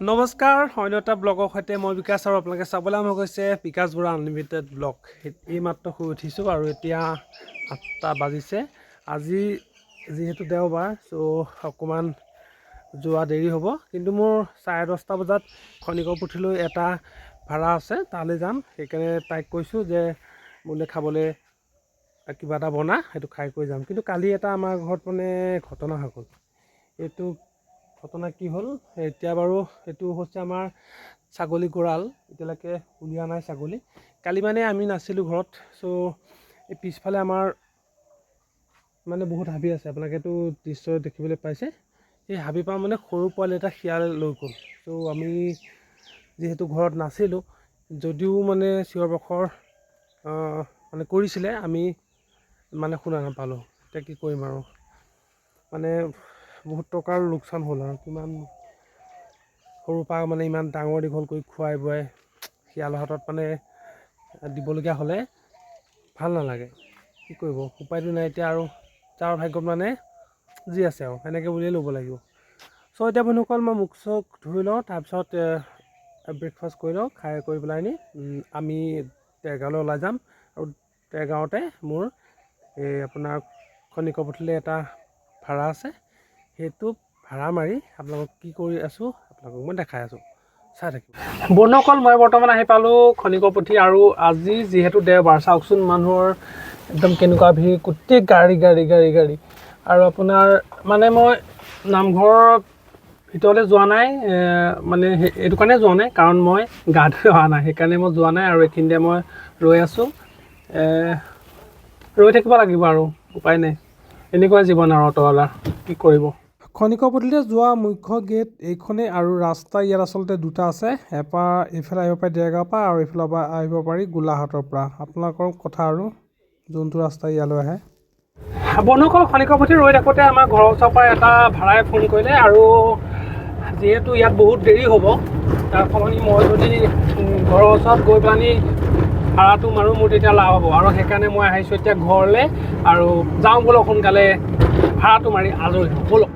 নমস্কাৰ অন্য এটা ব্লগৰ সৈতে মই বিকাশ আৰু আপোনালোকে চাবলৈ আৰম্ভ কৰিছে বিকাশ বৰা আনলিমিটেড ব্লগ। এইমাত্ৰ শুই উঠিছোঁ আৰু এতিয়া আঠটা বাজিছে। আজি যিহেতু দেওবাৰ, চ' অকণমান যোৱা দেৰি হ'ব। কিন্তু মোৰ চাৰে দহটা বজাত খনিকৰ পুথিলৈ এটা ভাড়া আছে, তালৈ যাম। সেইকাৰণে তাইক কৈছোঁ যে মোলৈ খাবলৈ কিবা এটা বনা, সেইটো খাই কৰি যাম। কিন্তু কালি এটা আমাৰ ঘৰত মানে ঘটনা হৈ গ'ল। এইটো ঘটনা কি হ'ল? এতিয়া বাৰু এইটো হৈছে আমাৰ ছাগলী গঁৰাল। এতিয়ালৈকে উলিওৱা নাই ছাগলী। কালি মানে আমি নাছিলোঁ ঘৰত। চ' এই পিছফালে আমাৰ মানে বহুত হাবি আছে। আপোনালোকেতো দৃশ্য দেখিবলৈ পাইছে। সেই হাবিৰ পৰা মানে সৰু পোৱালি এটা শিয়াল লৈ গ'ল। চ' আমি যিহেতু ঘৰত নাছিলোঁ যদিও মানে চিঞৰ বাখৰ মানে কৰিছিলে আমি মানে শুনা নাপালোঁ। এতিয়া কি কৰিম আৰু? মানে বহুত টকাৰ লোকচান হ'ল আৰু কিমান সৰুৰ পৰা মানে ইমান ডাঙৰ দীঘল কৰি খুৱাই বোৱাই শিয়ালৰ হাতত মানে দিবলগীয়া হ'লে ভাল নালাগে। কি কৰিব? উপায়টো নাই এতিয়া আৰু যাৰ ভাগ্যত মানে যি আছে আৰু সেনেকৈ বুলিয়ে ল'ব লাগিব। চ' এতিয়া বন্ধুসকল মই মুখ চুখ ধুই লওঁ তাৰপিছত ব্ৰেকফাষ্ট কৰি লওঁ খাই কৰি পেলাই নি আমি দেৰগাঁৱলৈ ওলাই যাম আৰু দেৰগাঁৱতে মোৰ এই আপোনাৰ খনিকৰ পুথিলৈ এটা ভাড়া আছে। সেইটো ভাড়া মাৰি আপোনালোকক কি কৰি আছোঁ আপোনালোকক মই দেখাই আছোঁ। চাই থাকিব। বন্ধুসকল মই বৰ্তমান আহি পালোঁ খনিকৰ পুথি আৰু আজি যিহেতু দেওবাৰ চাওকচোন মানুহৰ একদম কেনেকুৱা ভিৰ গোটেই গাড়ী গাড়ী গাড়ী গাড়ী। আৰু আপোনাৰ মানে মই নামঘৰৰ ভিতৰলৈ যোৱা নাই মানে এইটো কাৰণে যোৱা নাই কাৰণ মই গা ধুই অহা নাই সেইকাৰণে মই যোৱা নাই আৰু এইখিনিতে মই ৰৈ আছোঁ। ৰৈ থাকিব লাগিব আৰু উপায় নাই। এনেকুৱা জীৱন আৰু অটৱালা কি কৰিব? খনিকৰ পদূলিলৈ যোৱা মুখ্য গেট এইখনেই আৰু ৰাস্তা ইয়াত আচলতে দুটা আছে। এপাৰ এইফালে আহিব পাৰি দেৰগাঁৱৰ পৰা আৰু এইফালৰ পৰা আহিব পাৰি গোলাঘাটৰ পৰা। আপোনালোকৰ কথা আৰু যোনটো ৰাস্তা ইয়ালৈ আহে। বন্ধুসকল খনিকৰ পুথি ৰৈ থাকোঁতে আমাৰ ঘৰৰ ওচৰৰ পৰা এটা ভাড়াই ফোন কৰিলে আৰু যিহেতু ইয়াত বহুত দেৰি হ'ব তাৰ সলনি মই যদি ঘৰৰ ওচৰত গৈ পেলানি ভাড়াটো মাৰোঁ মোৰ তেতিয়া লাভ হ'ব। আৰু সেইকাৰণে মই আহিছোঁ এতিয়া ঘৰলৈ আৰু যাওঁ ব'লক সোনকালে ভাড়াটো মাৰি আজৰি হওঁ। ব'লক।